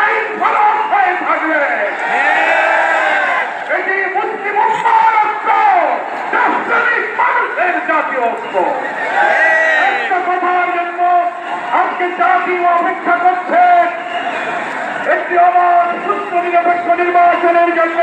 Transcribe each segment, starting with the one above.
আইন ফলক হয়ে থাকবে। এটি মুসলিম উম্মার ঐক্য রাষ্ট্রিক মানুষের জাতীয় ঐক্য একটা কথার জন্য আজকে জাতি অপেক্ষা করছে। একটি অবাধ সুস্থ নিরপেক্ষ নির্বাচনের জন্য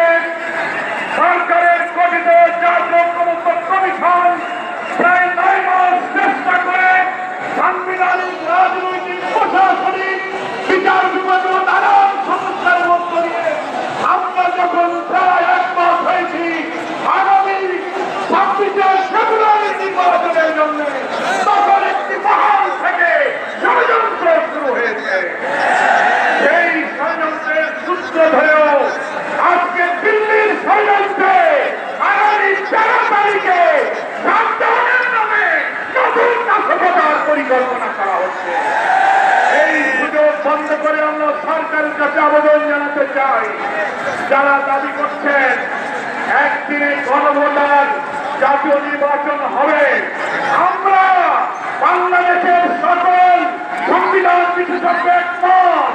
জন্য একটি মহান থেকে ষড়যন্ত্র শুরু হয়েছে। সেই ষড়যন্ত্রের সূত্র ধরেও আজকে দিল্লির ষড়যন্ত্রে আগামী তেরো তারিখে সাবধানের নামে নতুন নাশকতার পরিকল্পনা করা হচ্ছে। এই সুযোগ করে আমরা সরকারের কাছে আবেদন জানাতে চাই। যারা দাবি করছেন, একদিনে গণভোটার জাতীয় নির্বাচন হবে। আমরা বাংলাদেশের সকল সংবিধান বিশেষজ্ঞ একমত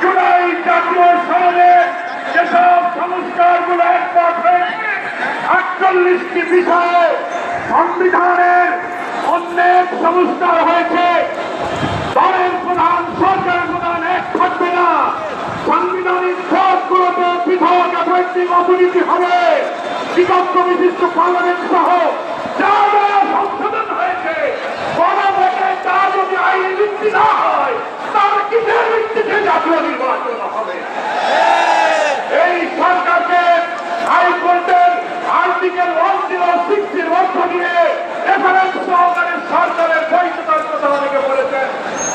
জুলাই জাতীয় সনদে যেসব সংস্কারগুলো একমত হয়েছে, আটচল্লিশটি বিষয়ে সংবিধানের অনেক সংস্কার হয়েছে। দলের প্রধান, সরকারের প্রধান এক থাকবে না। সাংবিধানিক পদগুলোতে পৃথক অবৈধিক অপনীতি হবে। বিকল্প বিশিষ্ট পার্লামেন্ট সহ যা যা সংশোধন হয়েছে গণভোটে তা যদি আইন ভিত্তি না হয় তাহলে কিসের ভিত্তিতে জাতীয় নির্বাচন হবে? এই সরকারকে হাইকোর্টের আর্টিকেল ওয়ান জিরো সিক্সটির দিয়ে রেফারেন্স সহকারে সরকারের বৈধতার কথা অনেকে বলেছেন।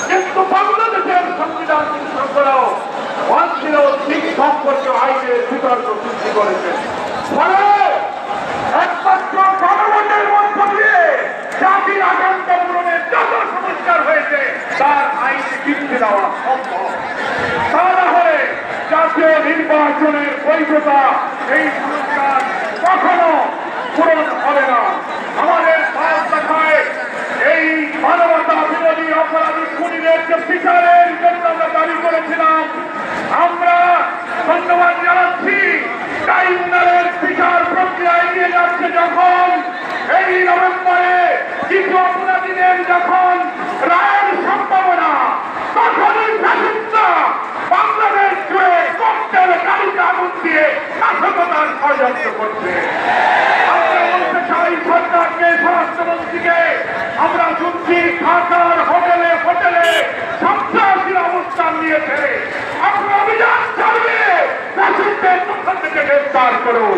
কিন্তু বাংলাদেশের সংবিধান ওয়ান জিরো সিক্স সম্পর্কে আইনের বিতর্ক সৃষ্টি করেছেন ফলে একমাত্র গণভোটের মধ্য দিয়ে জাতির আকাঙ্ক্ষা পূরণের যত সংস্কার হয়েছে তার বৃদ্ধি দেওয়া সম্ভব। তা না হলে জাতীয় নির্বাচনের বৈধতা এই সংস্কার কখনো পূরণ নাশকতার ষড়যন্ত্র করছে। আমরা বলতে চাই সরকারকে, স্বরাষ্ট্রমন্ত্রীকে, আমরা শুনছি ঢাকার হোটেলে হোটেলে সন্ত্রাসীর অবস্থান নিয়েছে আমরা অভিযান চালিয়ে ফ্যাসিস্টদের দোকান থেকে গ্রেফতার করুন।